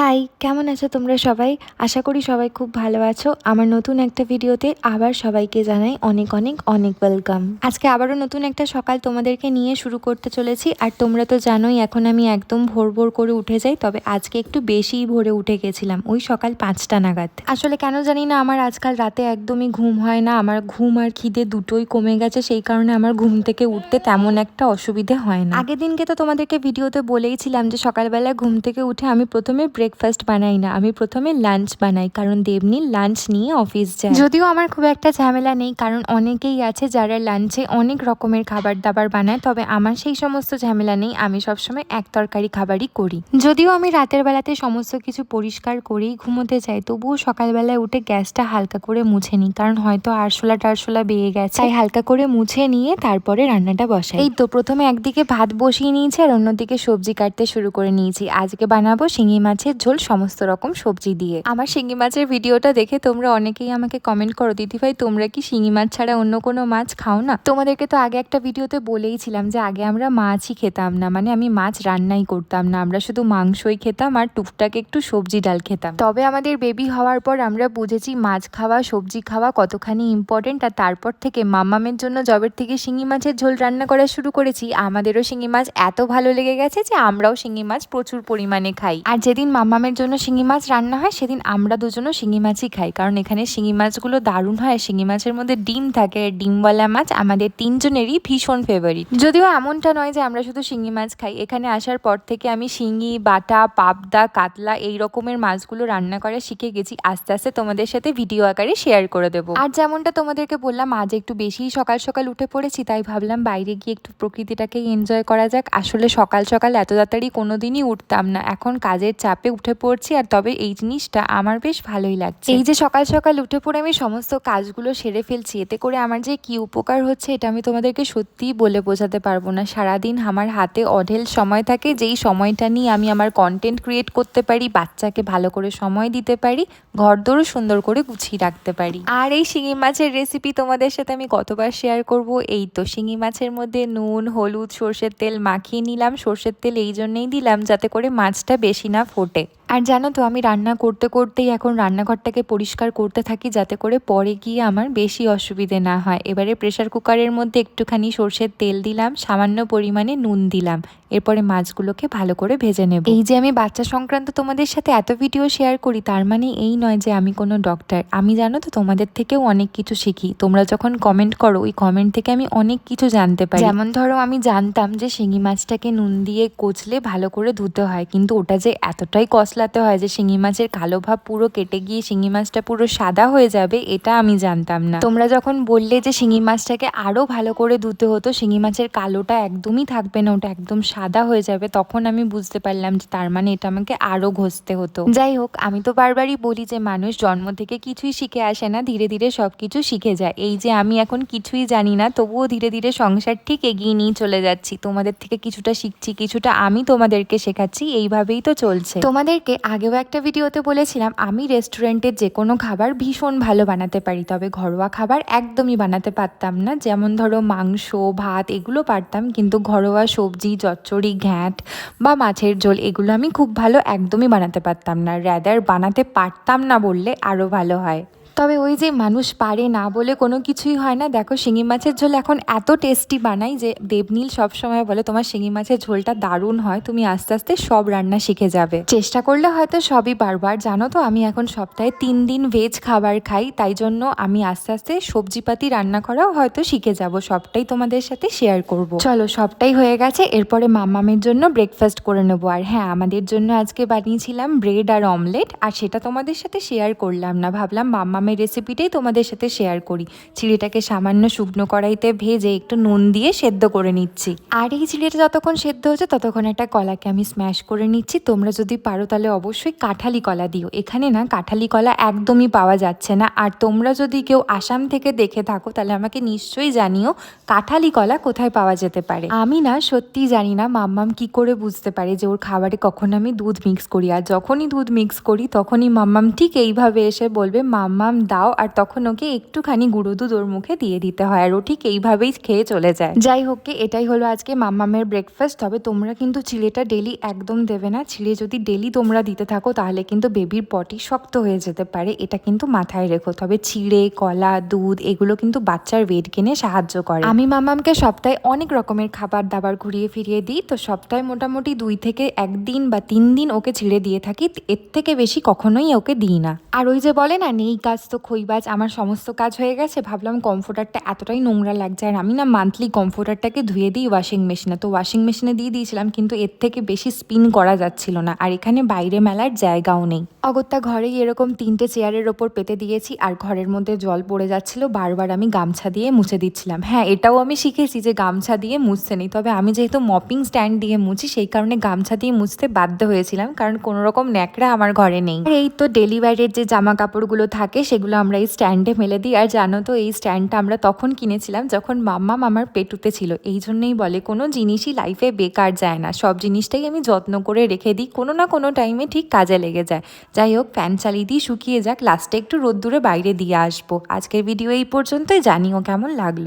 High কেমন আছো তোমরা সবাই? আশা করি সবাই খুব ভালো আছো। আমার নতুন একটা ভিডিওতে আবার সবাইকে জানাই অনেক অনেক অনেক ওয়েলকাম আজকে আবারও নতুন একটা সকাল তোমাদেরকে নিয়ে শুরু করতে চলেছি। আর তোমরা তো জানোই, এখন আমি একদম ভোর ভোর করে উঠে যাই, তবে আজকে একটু বেশিই ভোরে উঠে গেছিলাম, ওই সকাল পাঁচটা নাগাদ। আসলে কেন জানি না, আমার আজকাল রাতে একদমই ঘুম হয় না, আমার ঘুম আর খিদে দুটোই কমে গেছে, সেই কারণে আমার ঘুম থেকে উঠতে তেমন একটা অসুবিধে হয় না। আগের দিনকে তো তোমাদেরকে ভিডিওতে বলেইছিলাম যে সকালবেলা ঘুম থেকে উঠে আমি প্রথমে ব্রেকফাস্ট বানাই না, আমি প্রথমে লাঞ্চ বানাই, কারণ দেবনি লাঞ্চ নিয়ে অফিস যায়। যদিও আমার খুব একটা ঝামেলা নেই, কারণ অনেকেই আছে যারা লাঞ্চে অনেক রকমের খাবার দাবার বানায়, তবে আমার সেই সমস্ত ঝামেলা নেই, আমি সবসময় এক তরকারি খাবারই করি। যদিও আমি রাতের বেলাতে সমস্ত কিছু পরিষ্কার করেই ঘুমোতে যাই, তবুও সকালবেলায় উঠে গ্যাসটা হালকা করে মুছে নিই, কারণ হয়তো আরশোলা টারশোলা বেয়ে গেছে। তাই হালকা করে মুছে নিয়ে তারপরে রান্নাটা বসাই। এই তো প্রথমে একদিকে ভাত বসিয়ে নিয়েছি, আর অন্যদিকে সবজি কাটতে শুরু করে নিয়েছি। আজকে বানাবো শিঙি মাছের ঝোল, সমস্ত রকম সবজি দিয়ে। আমার শিঙি মাছের ভিডিওটা দেখে তোমরা অনেকেই আমাকে কমেন্ট করো দিদিভাই তোমরা কি শিঙি মাছ ছাড়া অন্য কোনো মাছ খাও না? তোমাদেরকে তো আগে একটা ভিডিওতে বলেইছিলাম যে আগে আমরা মাছই খেতাম না মানে আমি মাছ রান্নাই করতাম না। আমরা শুধু মাংসই খেতাম আর টুকটাক একটু সবজি ডাল খেতাম। তবে আমাদের বেবি হওয়ার পর আমরা বুঝেছি মাছ খাওয়া, সবজি খাওয়া কতখানি ইম্পর্টেন্ট আর তারপর থেকে মাম্মামের জন্য জবের থেকে শিঙি মাছের ঝোল রান্না করা শুরু করেছি। আমাদেরও শিঙি মাছ এত ভালো লেগে গেছে যে আমরাও শিঙি মাছ প্রচুর পরিমাণে খাই। আর যেদিন মাম্মামের জন্য শিঙি মাছ রান্না হয়, সেদিন আমরা দুজনও শিঙি মাছই খাই। কারণ এখানে শিঙি মাছগুলো দারুণ হয় শিঙি মাছের মধ্যে ডিম থাকে ডিমওয়ালা মাছ আমাদের তিনজনেরই ভীষণ ফেভারিট যদিও এমনটা নয় যে আমরা শুধু শিঙি মাছ খাই, এখানে আসার পর থেকে আমি শিঙি, বাটা, পাবদা, কাতলা এই রকমের মাছগুলো রান্না করা শিখে গেছি। আস্তে আস্তে তোমাদের সাথে ভিডিও আকারে শেয়ার করে দেবো। আর যেমনটা তোমাদেরকে বললাম, আজ একটু বেশি সকাল সকাল উঠে পড়েছি, তাই ভাবলাম বাইরে গিয়ে একটু প্রকৃতিটাকে এনজয় করা যাক। আসলে সকাল সকাল এত তাড়াতাড়ি কোনোদিনই উঠতাম না। এখন কাজের চাপে উঠে পড়ছি আর তবে এই জিনিসটা আমার বেশ ভালোই লাগছে। এই যে সকাল সকাল উঠে পড়ে আমি সমস্ত কাজগুলো সেরে ফেলছি এতে করে আমার যে কি উপকার হচ্ছে এটা আমি তোমাদেরকে সত্যিই বলে বোঝাতে পারব না। সারাদিন আমার হাতে অঢেল সময় থাকে যেই সময়টা নিয়ে আমি আমার কন্টেন্ট ক্রিয়েট করতে পারি বাচ্চাকে ভালো করে সময় দিতে পারি ঘরদোরও সুন্দর করে গুছিয়ে রাখতে পারি। আর এই শিঙি মাছের রেসিপি তোমাদের সাথে আমি কতবার শেয়ার করব? এই তো শিঙি মাছের মধ্যে নুন হলুদ সর্ষের তেল মাখিয়ে নিলাম। সর্ষের তেল এই জন্যেই দিলাম যাতে করে মাছটা বেশি না ফোটে। day. আর জানো তো, আমি রান্না করতে করতেই এখন রান্নাঘরটাকে পরিষ্কার করতে থাকি যাতে করে পরে গিয়ে আমার বেশি অসুবিধে না হয়। এবারে প্রেশার কুকারের মধ্যে একটুখানি সর্ষের তেল দিলাম, সামান্য পরিমাণে নুন দিলাম। এরপরে মাছগুলোকে ভালো করে ভেজে নেব। এই যে আমি বাচ্চা সংক্রান্ত তোমাদের সাথে এত ভিডিও শেয়ার করি, তার মানে এই নয় যে আমি কোনো ডক্টর আমি জানো তো, তোমাদের থেকেও অনেক কিছু শিখি। তোমরা যখন কমেন্ট করো, ওই কমেন্ট থেকে আমি অনেক কিছু জানতে পারি। যেমন ধরো, আমি জানতাম যে শিঙি মাছটাকে নুন দিয়ে কচলে ভালো করে ধুতে হয়, কিন্তু ওটা যে এতটাই কসলাতে হয় যে শিঙি মাছের কালো ভাব পুরো কেটে গিয়ে শিঙি মাছটা পুরো সাদা হয়ে যাবে, এটা আমি জানতাম না। তোমরা যখন বললে যে শিঙি মাছটাকে আরও ভালো করে ধুতে হতো, শিঙি মাছের কালোটা একদমই থাকবে না, ওটা একদম সাদা হয়ে যাবে, তখন আমি বুঝতে পারলাম যে তার মানে এটা আমাকে আরও ঘষতে হতো। যাই হোক, আমি তো বারবারই বলি যে মানুষ জন্ম থেকে কিছুই শিখে আসে না, ধীরে ধীরে সব কিছু শিখে যায়। এই যে আমি এখন কিছুই জানি না, তবুও ধীরে ধীরে সংসার ঠিক এগিয়ে নিয়ে চলে যাচ্ছি। তোমাদের থেকে কিছুটা শিখছি, কিছুটা আমি তোমাদেরকে শেখাচ্ছি, এইভাবেই তো চলছে। তোমাদেরকে আগেও একটা ভিডিওতে বলেছিলাম, আমি রেস্টুরেন্টের যে কোনো খাবার ভীষণ ভালো বানাতে পারি, তবে ঘরোয়া খাবার একদমই বানাতে পারতাম না। যেমন ধরো মাংস, ভাত, এগুলো পারতাম, কিন্তু ঘরোয়া সবজি, চচ্চড়ি, ঘ্যাঁট বা মাছের ঝোল, এগুলো আমি খুব ভালো একদমই বানাতে পারতাম না। র্যাদার বানাতে পারতাম না বললে আরও ভালো হয়। তবে ওই যে মানুষ পারে না বলে কোনো কিছুই হয় না। দেখো শিঙি মাছের ঝোল এখন এত টেস্টি বানাই যে দেবনীল সবসময় বলে, তোমার শিঙি মাছের ঝোলটা দারুণ হয়, তুমি আস্তে আস্তে সব রান্না শিখে যাবে। চেষ্টা করলে হয়তো সবই বারবার জানো তো, আমি এখন সপ্তাহে তিন দিন ভেজ খাবার খাই, তাই জন্য আমি আস্তে আস্তে সবজিপাতি রান্না করাও হয়তো শিখে যাব। সবটাই তোমাদের সাথে শেয়ার করব। চলো, সবটাই হয়ে গেছে। এরপরে মাম্মামের জন্য ব্রেকফাস্ট করে নেব। আর হ্যাঁ আমাদের জন্য আজকে বানিয়েছিলাম ব্রেড আর অমলেট আর সেটা তোমাদের সাথে শেয়ার করলাম না। ভাবলাম মাম্মামের রেসিপিটাই তোমাদের সাথে শেয়ার করি। চিড়িটাকে সামান্য শুকনো কড়াইতে ভেজে একটু নুন দিয়ে সেদ্ধ করে নিচ্ছি। আর এই চিড়িটা যতক্ষণ সেদ্ধ হচ্ছে ততক্ষণ একটা কলাকে আমি স্ম্যাশ করে নিচ্ছি। তোমরা যদি পারো তাহলে অবশ্যই কাঁঠালি কলা দিও। এখানে না কাঁঠালি কলা একদমই পাওয়া যাচ্ছে না। আর তোমরা যদি কেউ আসাম থেকে দেখে থাকো তাহলে আমাকে নিশ্চয়ই জানিও কাঁঠালি কলা কোথায় পাওয়া যেতে পারে। আমি না সত্যিই জানি না মাম্মাম কি করে বুঝতে পারে যে ওর খাবারে কখন আমি দুধ মিক্স করি। আর যখনই দুধ মিক্স করি তখনই মাম্মাম ঠিক এইভাবে এসে বলবে, মাম্মা মাম্মাম দাও আর তখন ওকে একটুখানি গুঁড়ো দুধ ওর মুখে দিয়ে দিতে হয় আর ও ঠিক এইভাবেই খেয়ে চলে যায়। যাই হোক এটাই হলো আজকে মাম্মামের ব্রেকফাস্ট তবে তোমরা কিন্তু চিড়েটা ডেলি একদম দেবে না। চিড়ে যদি ডেলি তোমরা দিতে থাকো, তাহলে কিন্তু বেবির পটি শক্ত হয়ে যেতে পারে। এটা কিন্তু মাথায় রেখো। তবে চিড়ে, কলা, দুধ, এগুলো কিন্তু বাচ্চার ওয়েট গেনে সাহায্য করে। আমি মামামকে সপ্তাহে অনেক রকমের খাবার দাবার ঘুরিয়ে ফিরিয়ে দিই। তো সপ্তাহে মোটামুটি দুই থেকে একদিন বা তিন দিন ওকে ছিঁড়ে দিয়ে থাকি। এর থেকে বেশি কখনোই ওকে দিই না। আর ওই যে বলে না, নেই কাজ তো খইবাজ আমার সমস্ত কাজ হয়ে গেছে, ভাবলাম কমফোর্টারটা এতটাই নোংরা লাগছে। আর আমি না মান্থলি কমফোর্টারটাকে ধুয়ে দিই ওয়াশিং মেশিনে তো ওয়াশিং মেশিনে দিয়ে দিয়েছিলাম, কিন্তু এর থেকে বেশি স্পিন করা যাচ্ছিল না। আর এখানে বাইরে মেলার জায়গাও নেই। অগত্যা ঘরেই এরকম তিনটে চেয়ারের ওপর পেতে দিয়েছি, আর ঘরের মধ্যে জল পড়ে যাচ্ছিল, বারবার আমি গামছা দিয়ে মুছে দিচ্ছিলাম। হ্যাঁ এটাও আমি শিখেছি যে গামছা দিয়ে মুছতে নেই। তবে আমি যেহেতু মপিং স্ট্যান্ড দিয়ে মুছি, সেই কারণে গামছা দিয়ে মুছতে বাধ্য হয়েছিলাম, কারণ কোনো রকম ন্যাকড়া আমার ঘরে নেই। আর এই তো ডেলিভারির যে জামা কাপড়গুলো থাকে সেগুলো আমরা এই স্ট্যান্ডে মেলে দিই। আর জানো তো, এই স্ট্যান্ডটা আমরা তখন কিনেছিলাম যখন মাম্মা মামার পেটুতে ছিল। এই জন্যেই বলে, কোনো জিনিসই লাইফে বেকার যায় না। সব জিনিসটাই আমি যত্ন করে রেখে দিই। কোনো না কোনো টাইমে ঠিক কাজে লেগে যায়। যাই হোক ফ্যান চালিয়ে দিই, শুকিয়ে যাক। লাস্টে একটু রোদ্দুরে বাইরে দিয়ে আসব। আজকের ভিডিও এই পর্যন্তই। জানিও কেমন লাগল।